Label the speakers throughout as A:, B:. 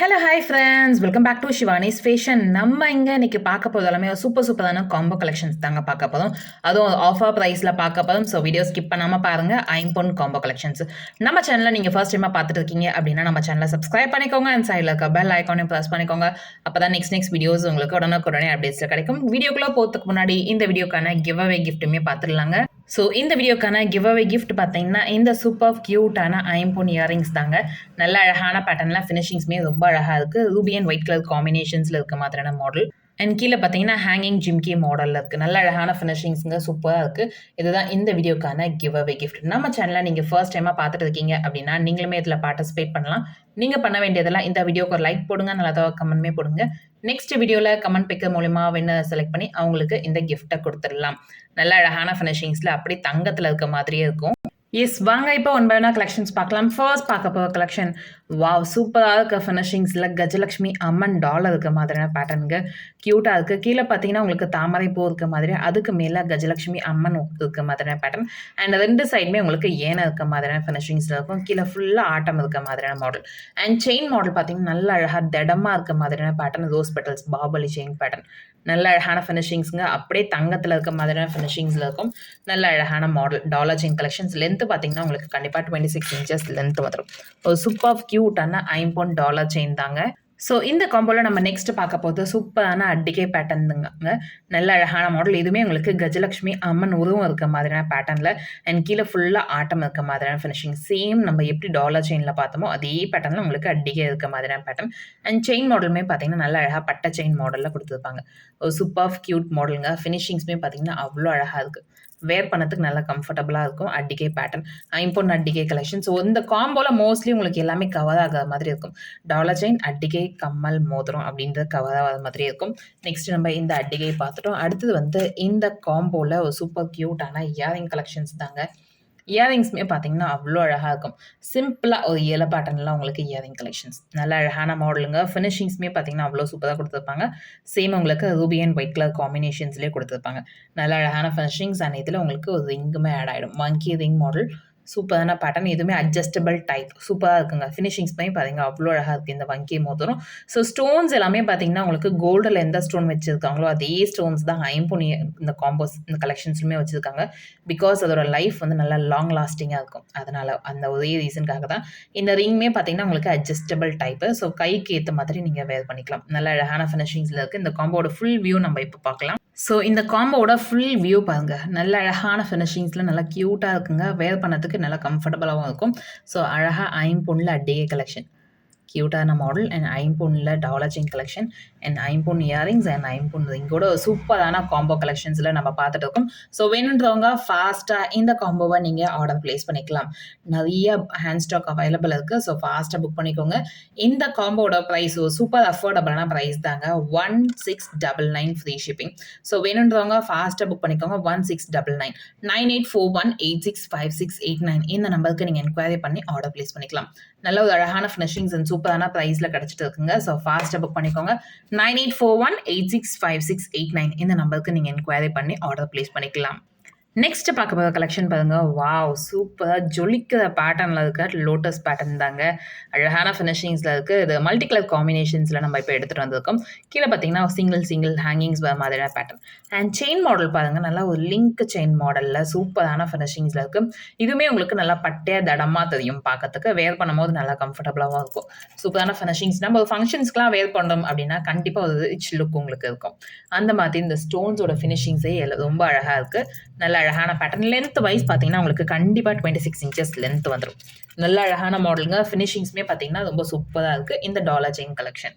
A: Hello hi friends welcome back to Shivani's fashion நம்ம இங்கே இன்னைக்கு பார்க்க போகிறது எல்லாமே சூப்பர் சூப்பரான காம்போ கலெக்ஷன்ஸ் தாங்க பார்க்க போதும் அதுவும் ஆஃபர் ப்ரைஸில் பார்க்க போதும் ஸோ வீடியோ ஸ்கிப் பண்ணாமல் பாருங்கள் ஐம்பொன் காம்போ கலெக்ஷன்ஸ் நம்ம சேனலில் நீங்கள் ஃபர்ஸ்ட் டைமாக பார்த்துட்டு இருக்கீங்க அப்படின்னா நம்ம சேனலை சப்ஸ்கிரைப் பண்ணிக்கோங்க. அண்ட் சைடில் இருக்க பெல் ஐக்கானையும் ப்ரெஸ் பண்ணிக்கோங்க. அப்போ தான் நெக்ஸ்ட் நெக்ஸ்ட் வீடியோஸ் உங்களுக்கு உடனுக்குடனே அப்டேட்ஸில் கிடைக்கும். வீடியோக்குள்ளே போகிறதுக்கு முன்னாடி இந்த வீடியோக்கான கிவ் அவே கிஃப்ட்டுமே பார்த்துடலாங்க. ஸோ இந்த வீடியோக்கான கிவ் அவே கிஃப்ட் பார்த்தீங்கன்னா இந்த சூப்பர் க்யூட்டான ஐம்பொன் இயரிங்ஸ் தாங்க. நல்ல அழகான பேட்டர்னில் ஃபினிஷிங்ஸ்மே ரொம்ப அழகாக இருக்குது ரூபி அண்ட் ஒயிட் கலர் காம்பினேஷன்ஸில் இருக்க மாதிரியான மாடல் அண்ட் கீழே பார்த்தீங்கன்னா ஹேங்கிங் ஜிம்கி மாடலில் இருக்குது நல்ல அழகான ஃபினிஷிங்ஸுங்க சூப்பராக இருக்குது இதுதான் இந்த வீடியோக்கான கிவ் அவே கிஃப்ட் நம்ம சேனலில் நீங்கள் ஃபர்ஸ்ட் டைமாக பார்த்துட்டு இருக்கீங்க அப்படின்னா நீங்களுமே இதில் பார்ட்டிசிபேட் பண்ணலாம். நீங்கள் பண்ண வேண்டியதெல்லாம் இந்த வீடியோக்கு ஒரு லைக் போடுங்க நல்லதாக கமெண்ட்மே போடுங்க. நெக்ஸ்ட் வீடியோவில் கமெண்ட் பிக்கர் மூலிமா வேணும் செலக்ட் பண்ணி அவங்களுக்கு இந்த கிஃப்ட்டை கொடுத்துடலாம். நல்ல அழகான ஃபினிஷிங்ஸில் அப்படி தங்கத்தில் இருக்க மாதிரியே இருக்கும். எஸ் வாங்க இப்போ ஒன் கலெக்ஷன்ஸ் பார்க்கலாம். ஃபர்ஸ்ட் பார்க்க போகிற கலெக்ஷன் வாவ் சூப்பராக இருக்க ஃபினிஷிங்ஸில் கஜலக்ஷ்மி அம்மன் டாலர் இருக்க மாதிரியான பேட்டர்னுங்க க்யூட்டாக இருக்குது கீழே பார்த்தீங்கன்னா உங்களுக்கு தாமரை பூ இருக்க மாதிரி அதுக்கு மேலே கஜலக்ஷ்மி அம்மன் இருக்க மாதிரியான பேட்டர்ன் அண்ட் ரெண்டு சைடுமே உங்களுக்கு ஏன இருக்க மாதிரியான ஃபினிஷிங்ஸில் இருக்கும். கீழே ஃபுல்லாக ஆட்டம் இருக்க மாதிரியான மாடல் அண்ட் செயின் மாடல் பார்த்தீங்கன்னா நல்ல அழகாக திடமாக இருக்க மாதிரியான பேட்டர்ன் ரோஸ் பெட்டல்ஸ் பாபலி செயின் பேட்டர்ன் நல்ல அழகான ஃபினிஷிங்ஸுங்க அப்படியே தங்கத்தில் இருக்க மாதிரியான ஃபினிஷிங்ஸில் இருக்கும். நல்ல அழகான model dollar chain collections length பார்த்தீங்கன்னா உங்களுக்கு கண்டிப்பாக டுவெண்ட்டி சிக்ஸ் இன்ச்சஸ் லென்த் வந்துடும் ஒரு சூப்பர் க்யூட்டான ஐம்பொன் டாலர் செயின் தாங்க. ஸோ இந்த காம்போவில் நம்ம நெக்ஸ்ட் பார்க்க போகிறது சூப்பரான அட்டிகை பேட்டர்னுங்க நல்ல அழகான மாடல் இதுவுமே உங்களுக்கு கஜலக்ஷ்மி அம்மன் உருவம் இருக்க மாதிரியான பேட்டர்னில் அண்ட் கீழே ஃபுல்லாக ஆட்டம் இருக்க மாதிரியான ஃபினிஷிங் சேம் நம்ம எப்படி டாலர் செயினில் பார்த்தோமோ அதே பேட்டர்னில் உங்களுக்கு அட்டிகை இருக்க மாதிரியான பேட்டர்ன் அண்ட் செயின் மாடலுமே பார்த்தீங்கன்னா நல்ல அழகாக பட்டை செயின் மாடலில் கொடுத்துருப்பாங்க. ஒரு சூப்பர் க்யூட் மாடலுங்க ஃபினிஷிங்ஸுமே பார்த்தீங்கன்னா அவ்வளோ அழகாக இருக்குது வேர் பண்ணதுக்கு நல்லா கம்ஃபர்டபுளாக இருக்கும். அட்டிகே பேட்டர்ன் ஐம்பொன் அட்டிகே கலெக்ஷன் ஸோ இந்த காம்போவில் மோஸ்ட்லி உங்களுக்கு எல்லாமே கவர் ஆகாத மாதிரி இருக்கும். டாலர் செயின் அட்டிகை கம்மல் மோதிரம் அப்படின்றது கவர் ஆகாத மாதிரி இருக்கும். நெக்ஸ்ட் நம்ம இந்த அட்டிகை பார்த்துட்டோம். அடுத்தது வந்து இந்த காம்போவில் ஒரு சூப்பர் க்யூட்டான இயரிங் கலெக்ஷன்ஸ் தாங்க. இயரிங்ஸுமே பார்த்தீங்கன்னா அவ்வளோ அழகாக இருக்கும். சிம்பிளாக ஒரு ஏழை பேட்டர்னில் உங்களுக்கு இயரிங் கலெக்ஷன்ஸ் நல்ல அழகான மாடலுங்க ஃபினிஷிங்ஸுமே பார்த்தீங்கன்னா அவ்வளோ சூப்பராக கொடுத்துருப்பாங்க. சேம் உங்களுக்கு ரூபி அண்ட் ஒயிட் கலர் காம்பினேஷன்ஸ்லேயே கொடுத்துருப்பாங்க. நல்ல அழகான ஃபினிஷிங்ஸ் அண்ட் இதில் உங்களுக்கு ஒரு ரிங்குமே ஆட் ஆகிடும் மங்கி ரிங் மாடல் சூப்பரான பேட்டர்ன் எதுவுமே அட்ஜஸ்டபிள் டைப் சூப்பராக இருக்குங்க. ஃபினிஷிங்ஸ் பண்ணி பார்த்தீங்க அவ்வளோ அழகாக இருக்குது இந்த வங்கி மோதிரம். ஸோ ஸ்டோன்ஸ் எல்லாமே பார்த்தீங்கன்னா உங்களுக்கு கோல்டில் எந்த ஸ்டோன் வச்சுருக்காங்களோ அதே ஸ்டோன்ஸ் தான் ஐம்பொனி இந்த காம்போஸ் இந்த கலெக்ஷன்ஸுமே வச்சுருக்காங்க. பிகாஸ் அதோட லைஃப் வந்து நல்லா லாங் லாஸ்டிங்காக இருக்கும். அதனால் அந்த ஒரே ரீசனுக்காக தான். இந்த ரிங்குமே பார்த்தீங்கன்னா உங்களுக்கு அட்ஜஸ்டபிள் டைப்பு ஸோ கைக்கு ஏற்ற மாதிரி நீங்கள் வேர் பண்ணிக்கலாம். நல்ல அழகான ஃபினிஷிங்ஸில் இருக்குது இந்த காம்போட ஃபுல் வியூ நம்ம இப்போ பார்க்கலாம் ஸோ இந்த காம்போட ஃபுல் வியூ பாருங்க. நல்ல அழகான ஃபினிஷிங்ஸில் நல்லா க்யூட்டாக இருக்குங்க. வேர் பண்ணதுக்கு நல்லா கம்ஃபர்டபுளாகவும் இருக்கும். ஸோ அழகாக ஐம்பொன்னில் அட்டிகை கலெக்ஷன் க்யூட்டான மாடல் அண்ட் ஐம்பொன்னில் டாலர் செயின் கலெக்ஷன் அண்ட் ஐம்பொன் இயரிங்ஸ் அண்ட் ஐம்பொன் ரிங்கோட சூப்பரான காம்போ கலெக்ஷன்ஸில் நம்ம பார்த்துட்டு இருக்கோம் ஸோ வேணுன்றவங்க ஃபாஸ்ட்டாக இந்த காம்போவை நீங்கள் ஆர்டர் ப்ளேஸ் பண்ணிக்கலாம். நிறைய ஹேண்ட் ஸ்டாக் அவைலபிள் இருக்குது ஸோ ஃபாஸ்ட்டாக புக் பண்ணிக்கோங்க. இந்த காம்போட ப்ரைஸ் சூப்பர் அஃபோர்டபுளான ப்ரைஸ் தாங்க. One six double nine free shipping so வேணுன்றவங்க ஃபாஸ்ட்டாக புக் பண்ணிக்கோங்க. One six double nine nine eight four one eight six five six eight nine இந்த நம்பருக்கு நீங்கள் என்கொயரி பண்ணி ஆர்டர் ப்ளேஸ் பண்ணிக்கலாம். நல்ல ஒரு அழகான ஃபினிஷிங்ஸ் அண்ட் சூப்பர் சூப்பரான ப்ரைஸில் கிடச்சிட்டு இருக்குங்க. ஸோ ஃபாஸ்ட்டாக புக் பண்ணிக்கோங்க. Nine eight four one eight six five six eight nine இந்த நம்பருக்கு நீங்கள் என்கொயரி பண்ணி ஆர்டர் ப்ளேஸ் பண்ணிக்கலாம். நெக்ஸ்ட் பார்க்க போகிற கலெக்ஷன் பாருங்க வாவ் சூப்பராக ஜொலிக்கிற பேட்டர்னில் இருக்க லோட்டஸ் பேட்டர்ன் தாங்க. அழகான ஃபினிஷிங்ஸில் இருக்குது இது மல்டி கலர் காம்பினேஷன்ஸில் நம்ம இப்போ எடுத்துகிட்டு வந்திருக்கோம். கீழே பார்த்தீங்கன்னா சிங்கிள் சிங்கிள் ஹேங்கிங்ஸ் வர மாதிரியான பேட்டர்ன் அண்ட் செயின் மாடல் பாருங்கள் நல்லா ஒரு லிங்க் செயின் மாடலில் சூப்பரான ஃபினிஷிங்ஸில் இருக்குது இதுவுமே உங்களுக்கு நல்லா பட்டையாக தடமாக தெரியும் பார்க்கறதுக்கு. வேர் பண்ணும்போது நல்லா கம்ஃபர்டபுளாகவும் இருக்கும். சூப்பரான ஃபினிஷிங்ஸ் நம்ம ஒரு ஃபங்க்ஷன்ஸ்க்குலாம் வேர் பண்ணோம் அப்படின்னா கண்டிப்பாக ஒரு ரிச் லுக் உங்களுக்கு இருக்கும். அந்த மாதிரி இந்த ஸ்டோன்ஸோட ஃபினிஷிங்ஸே ரொம்ப அழகாக இருக்குது நல்லா அழகான பேட்டர்ன் லென்த் வைஸ் பார்த்தீங்கன்னா உங்களுக்கு கண்டிப்பாக டுவெண்ட்டி சிக்ஸ் இன்ச்சஸ் லென்த் வந்துடும் நல்ல அழகான மாடலுங்க ஃபினிஷிங்ஸுமே பார்த்தீங்கன்னா ரொம்ப சூப்பராக இருக்குது இந்த டாலர் ஜெயின் கலெக்ஷன்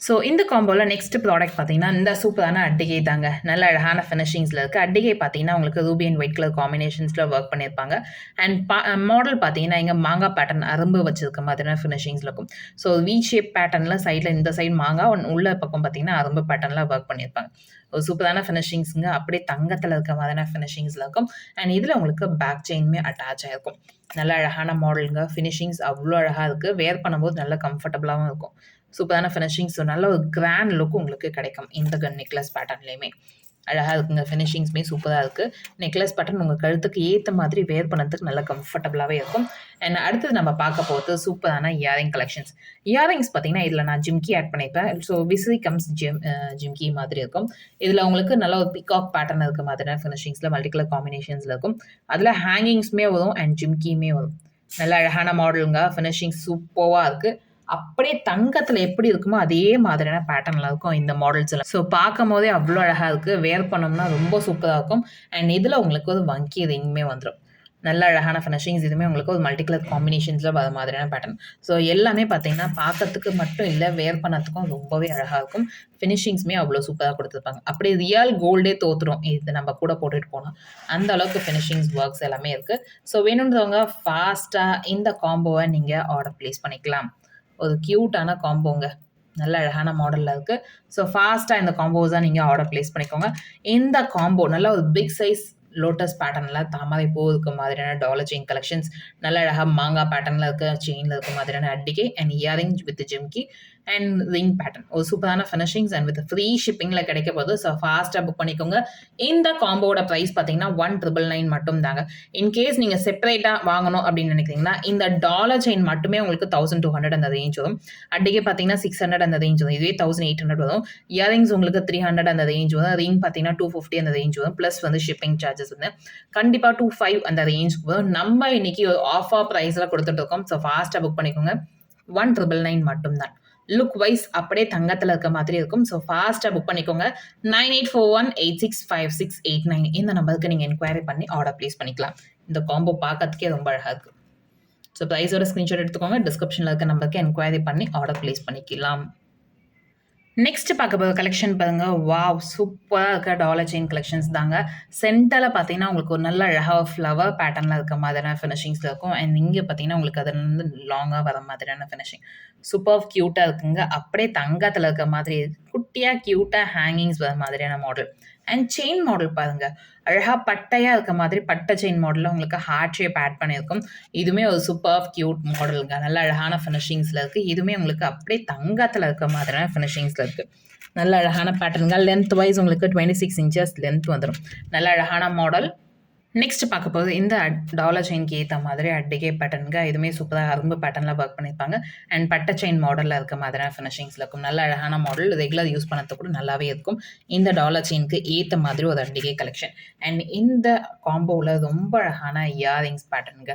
A: ஸோ இந்த காம்போவில் நெக்ஸ்ட் ப்ராடக்ட் பார்த்தீங்கன்னா இந்த சூப்பரான அட்டிகை தாங்க. நல்ல அழகான ஃபினிஷிங்ஸில் இருக்குது அட்டிகை பார்த்தீங்கன்னா உங்களுக்கு ரூபி அண்ட் ஒயிட் கலர் காம்பினேஷன்ஸில் ஒர்க் பண்ணியிருப்பாங்க. அண்ட் uh, பா மாடல் பார்த்தீங்கன்னா இங்கே மாங்காய் பேட்டர்ன் அரும்பு வச்சிருக்க மாதிரியான ஃபினிஷிங்ஸில் இருக்கும். ஸோ வி ஷேப் பேட்டர்னில் சைடில் இந்த சைடு மாங்காய் ஒன் உள்ள பக்கம் பார்த்தீங்கன்னா அரும்பு பேட்டர்னில் ஒர்க் பண்ணியிருப்பாங்க. ஒரு சூப்பரான ஃபினிஷிங்ஸுங்க அப்படியே தங்கத்தில் இருக்க மாதிரியான ஃபினிஷிங்ஸில் இருக்கும். அண்ட் இதில் உங்களுக்கு பேக் செயினுமே அட்டாச் ஆகிருக்கும் நல்ல அழகான மாடலுங்க ஃபினிஷிங்ஸ் அவ்வளோ அழகாக இருக்குது வேர் பண்ணும்போது நல்ல கம்ஃபர்டபுளாகவும் இருக்கும். சூப்பரான ஃபினிஷிங்ஸ் நல்ல ஒரு கிராண்ட் லுக் உங்களுக்கு கிடைக்கும் இந்த கன் நெக்லஸ் பேட்டர்ன்லேயுமே அழகாக இருக்குங்க. ஃபினிஷிங்ஸுமே சூப்பராக இருக்குது நெக்லஸ் பட்டன் உங்கள் கழுத்துக்கு ஏற்ற மாதிரி வேர் பண்ணதுக்கு நல்லா கம்ஃபர்டபுளாகவே இருக்கும். அண்ட் அடுத்தது நம்ம பார்க்க போகிறது சூப்பரான இயரிங் கலெக்ஷன்ஸ் இயரிங்ஸ் பார்த்தீங்கன்னா இதில் நான் ஜிம்கி ஆட் பண்ணிப்பேன். ஸோ விசிறி கம்ஸ் ஜிம் ஜிம்கி மாதிரி இருக்கும். இதில் உங்களுக்கு நல்ல ஒரு பிகாக் பேட்டர்ன் இருக்க மாதிரியான ஃபினிஷிங்ஸில் மல்டி கலர் காம்பினேஷன்ஸில் இருக்கும். அதில் ஹேங்கிங்ஸுமே வரும் அண்ட் ஜிம்கியுமே வரும். நல்ல அழகான மாடலுங்க ஃபினிஷிங் சூப்பராக இருக்குது அப்படியே தங்கத்தில் எப்படி இருக்குமோ அதே மாதிரியான பேட்டர்னில் இருக்கும் இந்த மாடல்ஸ் எல்லாம். ஸோ பார்க்கும் போதே அவ்வளோ அழகாக இருக்குது வேர் பண்ணோம்னா ரொம்ப சூப்பராக இருக்கும். அண்ட் இதில் உங்களுக்கு ஒரு வங்கி ரிங்குமே வந்துடும் நல்ல அழகான ஃபினிஷிங்ஸ் இதுவுமே உங்களுக்கு ஒரு மல்டி கலர் காம்பினேஷன்ஸில் வர மாதிரியான பேட்டர்ன் ஸோ எல்லாமே பார்த்தீங்கன்னா பார்க்கறதுக்கு மட்டும் இல்லை வேர் பண்ணத்துக்கும் ரொம்பவே அழகாக இருக்கும். ஃபினிஷிங்ஸுமே அவ்வளோ சூப்பராக கொடுத்துருப்பாங்க. அப்படி ரியல் கோல்டே தோத்துடும் இது நம்ம கூட போட்டுட்டு போனோம் அந்த அளவுக்கு ஃபினிஷிங்ஸ் ஒர்க்ஸ் எல்லாமே இருக்குது ஸோ வேணுன்றவங்க ஃபாஸ்ட்டாக இந்த காம்போவை நீங்கள் ஆர்டர் ப்ளேஸ் பண்ணிக்கலாம். ஒரு க்யூட்டான காம்போங்க நல்ல அழகான மாடலில் இருக்குது ஸோ ஃபாஸ்ட்டாக இந்த காம்போஸாக நீங்கள் ஆர்டர் ப்ளேஸ் பண்ணிக்கோங்க. இந்த காம்போ நல்ல ஒரு பிக் சைஸ் லோட்டஸ் பேட்டர்னில் தாமரை பூ இருக்க மாதிரியான டாலர் செயின் கலெக்ஷன்ஸ் நல்ல அழகாக மாங்காய் பேட்டர்னில் இருக்க செயினில் இருக்க மாதிரியான அட்டிகை and earring with jhumki and ring pattern ஒரு சூப்பரான ஃபினிஷிங்ஸ் அண்ட் வித் ஃப்ரீ ஷிப்பிங்கில் கிடைக்க போது ஸோ ஃபாஸ்ட்டாக புக் பண்ணிக்கோங்க. இந்த காம்போட ப்ரைஸ் பார்த்தீங்கன்னா ஒன் ட்ரிபிள் நைன் மட்டும் தாங்க இன்கேஸ் நீங்கள் செப்பரேட்டாக வாங்கணும் அப்படின்னு நினைக்கிறீங்கன்னா இந்த டாலர் செயின் மட்டுமே உங்களுக்கு தௌசண்ட் டூ ஹண்ட்ரட் அந்த ரேஞ்ச் வரும். அடிக்கே பார்த்தீங்கன்னா சிக்ஸ் ஹண்ட்ரட் அந்த ரேஞ்ச் வரும். இதுவே தௌசண்ட் எயிட் ஹண்ட்ரட் வரும். இயரிங்ஸ் உங்களுக்கு த்ரீ ஹண்ட்ரட் அந்த ரேஞ்ச் வரும். ரிங் பார்த்தீங்கன்னா டூ ஃபிஃப்டி அந்த ரேஞ்ச் வரும். ப்ளஸ் வந்து ஷிப்பிங் சார்ஜஸ் வந்து. கண்டிப்பாக டூ ஃபைவ் அந்த ரேஞ்ச் வரும். நம்ம இன்னைக்கு ஆஃபர் ப்ரைஸில் கொடுத்துட்டு இருக்கோம். ஸோ ஃபாஸ்ட்டாக புக் பண்ணிக்கோங்க. ஒன் ட்ரிபிள் நைன் மட்டும்தான். லுக் வைஸ் அப்படியே தங்கத்தில் இருக்க மாதிரி இருக்கும். ஸோ ஃபாஸ்ட்டாக புக் பண்ணிக்கோங்க. Nine eight four one eight six five six eight nine இந்த நம்பருக்கு நீங்கள் என்கொயரி பண்ணி ஆர்டர் ப்ளேஸ் பண்ணிக்கலாம். இந்த காம்போ பார்க்கறதுக்கே ரொம்ப அழகாக இருக்குது ஸோ ப்ரைஸோட ஸ்க்ரீன்ஷாட் எடுத்துக்கோங்க. டிஸ்கிரிப்ஷனில் இருக்க நம்பருக்கு என்கொயரி பண்ணி ஆர்டர் ப்ளேஸ் பண்ணிக்கலாம். நெக்ஸ்ட் பார்க்க போகிற கலெக்ஷன் பாருங்கள் வாவ் சூப்பராக இருக்க டாலர் செயின் கலெக்ஷன்ஸ் தாங்க. சென்டரில் பார்த்தீங்கன்னா உங்களுக்கு ஒரு நல்ல அழகாக ஃப்ளவர் பேட்டர்னில் இருக்க மாதிரியான ஃபினிஷிங்ஸில் இருக்கும். அண்ட் இங்கே பார்த்தீங்கன்னா உங்களுக்கு அதில் வந்து லாங்காக வர மாதிரியான ஃபினிஷிங் சூப்பர் க்யூட்டாக இருக்குங்க. அப்படியே தங்கத்தில் இருக்க மாதிரி குட்டியாக க்யூட்டாக ஹேங்கிங்ஸ் வர மாதிரியான மாடல் அண்ட் செயின் மாடல் பாருங்க. அழகாக பட்டையாக இருக்க மாதிரி பட்டை செயின் மாடலில் உங்களுக்கு ஹார்ட் ஷேப் ஆட் பண்ணியிருக்கும். இதுவுமே ஒரு சூப்பர் க்யூட் மாடலுங்க நல்ல அழகான ஃபினிஷிங்ஸில் இருக்குது இதுவுமே உங்களுக்கு அப்படியே தங்கத்தில் இருக்க மாதிரியான ஃபினிஷிங்ஸில் இருக்குது நல்ல அழகான பேட்டர்னுங்க லென்த் வைஸ் உங்களுக்கு டுவெண்ட்டி சிக்ஸ் இன்ச்சஸ் லென்த் வந்துடும் நல்ல அழகான மாடல் நெக்ஸ்ட் பார்க்க போது இந்த டாலர் செயின்க்கு ஏற்ற மாதிரி அட்டிகே பேட்டர்னுங்க இதுவுமே சூப்பராக அரும்பு பேட்டர்னில் ஒர்க் பண்ணியிருப்பாங்க. அண்ட் பட்டை செயின் மாடலில் இருக்க மாதிரியான ஃபினிஷிங்ஸில் இருக்கும். நல்ல அழகான மாடல் ரெகுலர் யூஸ் பண்ணுறது கூட நல்லாவே இருக்கும். இந்த டாலர் செயினுக்கு ஏற்ற மாதிரி ஒரு அட்டிகே கலெக்ஷன் அண்ட் இந்த காம்போவில் ரொம்ப அழகான இயரிங்ஸ் பேட்டர்னுங்க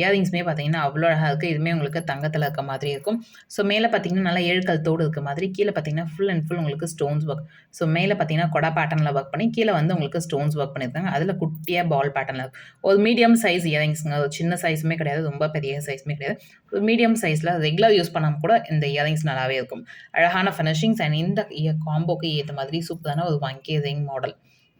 A: இயரிங்ஸுமே பார்த்தீங்கன்னா அவ்வளோ அழகாக இருக்குது இதுவுமே உங்களுக்கு தங்கத்தில் இருக்க மாதிரி இருக்கும். ஸோ மேலே பார்த்தீங்கன்னா நல்லா ஏழுக்கல் இருக்க மாதிரி கீழே பார்த்தீங்கன்னா ஃபுல் அண்ட் ஃபுல் உங்களுக்கு ஸ்டோன்ஸ் ஒர்க் ஸோ மேலே பார்த்தீங்கன்னா கொடா பேட்டர்னில் ஒர்க் பண்ணி கீழே வந்து உங்களுக்கு ஸ்டோன்ஸ் ஒர்க் பண்ணியிருக்காங்க. அதில் குட்டியாக பால் பேட்டர்னில் ஒரு மீடியம் சைஸ் இயரிங்ஸுங்க ஒரு சின்ன சைஸுமே கிடையாது ரொம்ப பெரிய சைஸுமே கிடையாது. ஒரு மீடியம் சைஸில் ரெகுலர் யூஸ் பண்ணாமல் கூட இந்த இயரிங்ஸ் நல்லாவே இருக்கும். அழகான ஃபினிஷிங்ஸ் அண்ட் இந்த காம்போக்கு ஏற்ற மாதிரி சூப்பரான ஒரு வங்கி ரிங் மாடல்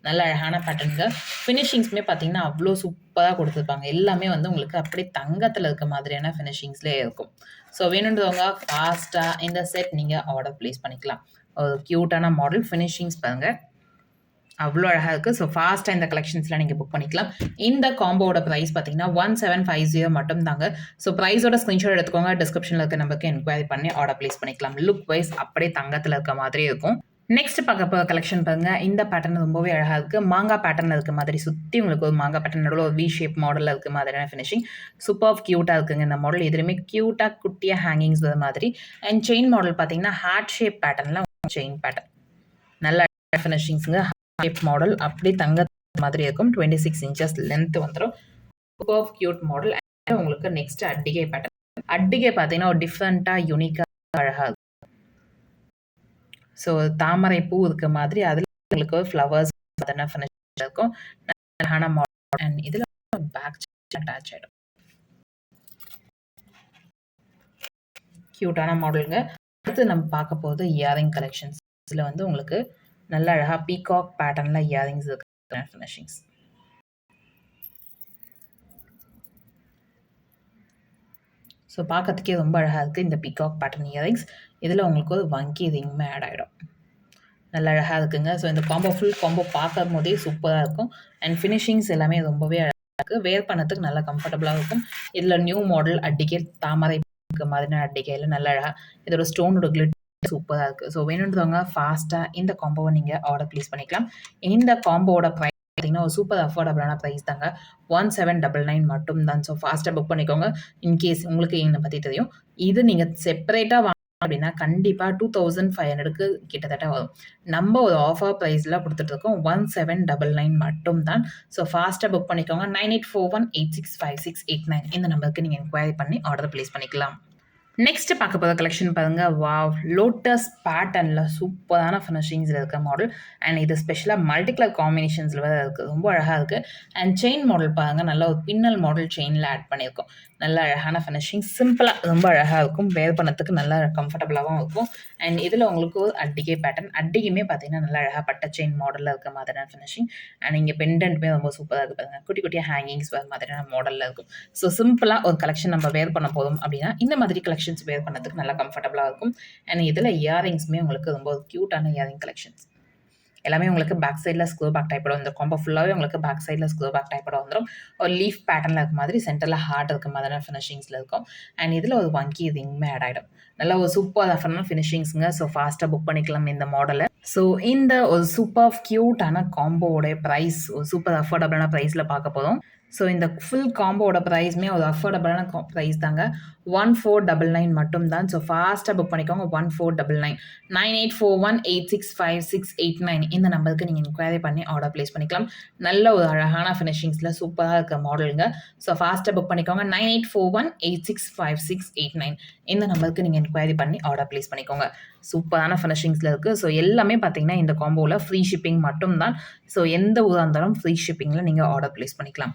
A: நல்ல அழகான பேட்டர்னுங்க ஃபினிஷிங்ஸுமே பார்த்தீங்கன்னா அவ்வளோ சூப்பராக கொடுத்துருப்பாங்க. எல்லாமே வந்து உங்களுக்கு அப்படியே தங்கத்தில் இருக்க மாதிரியான ஃபினிஷிங்ஸ்லேயே இருக்கும். ஸோ வேணுன்றவங்க ஃபாஸ்ட்டாக இந்த செட் நீங்கள் ஆர்டர் ப்ளேஸ் பண்ணிக்கலாம். ஒரு க்யூட்டான மாடல் ஃபினிஷிங்ஸ் பாருங்கள் அவ்வளோ அழகாக இருக்குது ஸோ ஃபாஸ்ட்டாக இந்த கலெக்ஷன்ஸ்லாம் நீங்கள் புக் பண்ணிக்கலாம். இந்த காம்போட ப்ரைஸ் பார்த்தீங்கன்னா ஒன் செவன் ஃபைவ் ஜீரோ மட்டும் தாங்க. ஸோ ப்ரைஸோட ஸ்க்ரீன்ஷாட் எடுத்துக்கோங்க. டிஸ்கிரிப்ஷனில் இருக்க நம்பருக்கு என்கொயரி பண்ணி ஆர்டர் ப்ளேஸ் பண்ணிக்கலாம். லுக் வைஸ் அப்படியே தங்கத்தில் இருக்க மாதிரி இருக்கும். நெக்ஸ்ட் பார்க்க போகிற கலெக்ஷன் பாருங்கள் இந்த பேட்டர்ன் ரொம்பவே அழகாக இருக்குது மாங்காய் பேட்டர்னில் இருக்க மாதிரி சுற்றி உங்களுக்கு ஒரு மாங்காய் பேட்டர்ன் நடுவில் ஒரு வி ஷேப் மாடலில் இருக்க மாதிரியான ஃபினிஷிங் சூப்பர் க்யூட்டாக இருக்குங்க இந்த மாடல் எதுவுமே க்யூட்டாக குட்டியாக ஹேங்கிங்ஸ் வர மாதிரி. அண்ட் செயின் மாடல் பார்த்தீங்கன்னா ஹார்ட் ஷேப் பேட்டர்னில் செயின் பேட்டர்ன் நல்ல ஃபினிஷிங்ஸுங்க ஷேப் மாடல் அப்படியே தங்க மாதிரி இருக்கும். டுவெண்ட்டி சிக்ஸ் இன்ச்சஸ் லென்த் வந்துடும் சூப்பர் க்யூட் மாடல் உங்களுக்கு நெக்ஸ்ட் அட்டிகை பேட்டர்ன் அட்டிகை பார்த்தீங்கன்னா ஒரு டிஃப்ரெண்ட்டாக யூனிக்காக அழகாக இருக்கும் ஸோ தாமரை பூ இருக்க மாதிரி அதில் உங்களுக்கு ஃப்ளவர்ஸ் அதெல்லாம் ஃபினிஷ் இருக்கும் அழகான மாடல் அண்ட் இதில் பேக் அட்டாச் ஆகிடும் க்யூட்டான மாடலுங்க அடுத்து நம்ம பார்க்க போகிறது இயரிங் கலெக்ஷன்ஸ் இதில் வந்து உங்களுக்கு நல்ல அழகாக பீகாக் பேட்டர்னில் இயரிங்ஸ் இருக்கு ஃபினிஷிங்ஸ் ஸோ பார்க்கறதுக்கே ரொம்ப அழகாக இருக்குது இந்த பிகாக் பேட்டர்ன் இயரிங்ஸ் இதில் உங்களுக்கு ஒரு வங்கி ரிங்குமே ஆட் ஆகிடும் நல்ல அழகாக இருக்குங்க. ஸோ இந்த காம்போ ஃபுல் காம்போ பார்க்கும் போதே சூப்பராக இருக்கும். அண்ட் ஃபினிஷிங்ஸ் எல்லாமே ரொம்பவே அழகாக இருக்குது வேர் பண்ணத்துக்கு நல்லா கம்ஃபர்டபுளாக இருக்கும். இதில் நியூ மாடல் அட்டிகை தாமரை மாதிரியான அட்டிகையில் நல்ல அழகாக இதோட ஸ்டோனோட கிளிட் சூப்பராக இருக்குது ஸோ வேணுன்றவங்க ஃபாஸ்ட்டாக இந்த காம்போவை நீங்கள் ஆர்டர் ப்ளேஸ் பண்ணிக்கலாம். இந்த காம்போவோட ப்ரைஸ் பார்த்தீங்கன்னா ஒரு சூப்பர் அஃபோர்டபுளான ப்ரைஸ் தாங்க. ஒன் செவன் டபுள் நைன் மட்டும் தான் ஸோ ஃபாஸ்ட்டாக புக் பண்ணிக்கோங்க. இன்கேஸ் உங்களுக்கு என்னை பற்றி தெரியும். இது நீங்கள் செப்பரேட்டாக வாங்க அப்படின்னா கண்டிப்பாக டூ தௌசண்ட் ஃபைவ் ஹண்ட்ரடுக்கு கிட்டத்தட்ட வரும். நம்ம ஒரு ஆஃபர் ப்ரைஸில் கொடுத்துட்ருக்கோம் ஒன் செவன் டபுள் நைன் மட்டும் தான் ஸோ ஃபாஸ்ட்டாக புக் பண்ணிக்கோங்க. Nine eight four one eight six five six eight nine இந்த நம்பருக்கு நீங்கள் என்கொயரி பண்ணி ஆர்டர் ப்ளேஸ் பண்ணிக்கலாம். நெக்ஸ்ட் பார்க்க போகிற கலெக்ஷன் பாருங்க. வாவ் லோட்டஸ் பேட்டர்னில் சூப்பரான ஃபினிஷிங்ஸில் இருக்க மாடல் அண்ட் இது ஸ்பெஷலாக மல்டி கலர் காம்பினேஷன்ஸில் வேறு இருக்குது ரொம்ப அழகாக இருக்குது அண்ட் செயின் மாடல் பாருங்க. நல்ல ஒரு பின்னல் மாடல் செயினில் ஆட் பண்ணியிருக்கோம். நல்ல அழகான ஃபினிஷிங் சிம்பிளாக ரொம்ப அழகாக இருக்கும். வேர் பண்ணத்துக்கு நல்லா கம்ஃபர்டபுளாகவும் இருக்கும். அண்ட் இதில் உங்களுக்கு ஒரு அட்டிகை பேட்டர்ன் அட்டிகையுமே பார்த்தீங்கன்னா நல்லா அழகாக பட்ட செயின் மாடலில் இருக்க மாதிரியான ஃபினிஷிங் அண்ட் இங்கே பெண்டன்ட்டுமே ரொம்ப சூப்பராக இருக்குது பாருங்க. குட்டி குட்டியாக ஹேங்கிங்ஸ் வர மாதிரியான மாடலில் இருக்கும். ஸோ சிம்பிளாக ஒரு கலெக்ஷன் நம்ம வேர் பண்ண போதும் அப்படின்னா இந்த மாதிரி கலெக்ஷன் கலெக்ஷன்ஸ் வேர் பண்ணதுக்கு நல்லா கம்ஃபர்டபுளாக இருக்கும். அண்ட் இதில் இயரிங்ஸுமே உங்களுக்கு ரொம்ப க்யூட்டான இயரிங் கலெக்ஷன்ஸ் எல்லாமே உங்களுக்கு பேக் சைடில் ஸ்க்ரூ பேக் டைப்போட இந்த காம்போ ஃபுல்லாகவே உங்களுக்கு பேக் சைடில் ஸ்க்ரோ பேக் டைப்போட வந்துடும் ஒரு லீஃப் பேட்டர்னில் இருக்க மாதிரி சென்டரில் ஹார்ட் இருக்க மாதிரியான ஃபினிஷிங்ஸில் இருக்கும். அண்ட் இதில் ஒரு வங்கி இதுமே ஆட் ஆகிடும் நல்ல ஒரு சூப்பர் ஆஃபர்னா ஃபினிஷிங்ஸுங்க ஸோ ஃபாஸ்ட்டாக புக் பண்ணிக்கலாம் இந்த மாடலை ஸோ இந்த ஒரு சூப்பர் க்யூட்டான காம்போவோட ப்ரைஸ் ஒரு சூப்பர் அஃபோர்டபுளான ப்ரைஸில் பார்க்க போதும் ஸோ இந்த ஃபுல் காம்போவோட ப்ரைஸ்மே ஒரு அஃபோர்டபுளான ப்ரைஸ் தாங்க. ஒன் ஃபோர் டபுள் நைன் மட்டும் தான் ஸோ ஃபாஸ்ட்டாக புக் பண்ணிக்கோங்க. One four double nine nine eight four one eight six five six eight nine இந்த நம்பருக்கு நீங்கள் என்கொயரி பண்ணி ஆர்டர் ப்ளேஸ் பண்ணிக்கலாம். நல்ல ஒரு அழகான ஃபினிஷிங்ஸில் சூப்பராக இருக்க மாடலுங்க ஸோ ஃபாஸ்ட்டாக புக் பண்ணிக்கோங்க. Nine eight four one eight six five six eight nine இந்த நம்பருக்கு நீங்கள் என்கொயரி பண்ணி ஆர்டர் ப்ளேஸ் பண்ணிக்கோங்க. சூப்பரான ஃபினிஷிங்ஸில் இருக்குது ஸோ எல்லாமே பார்த்தீங்கன்னா இந்த காம்போவில் ஃப்ரீ ஷிப்பிங் மட்டும் தான் ஸோ எந்த ஊராக இருந்தாலும் ஃப்ரீ ஷிப்பிங்கில் நீங்கள் ஆர்டர் ப்ளேஸ் பண்ணிக்கலாம்.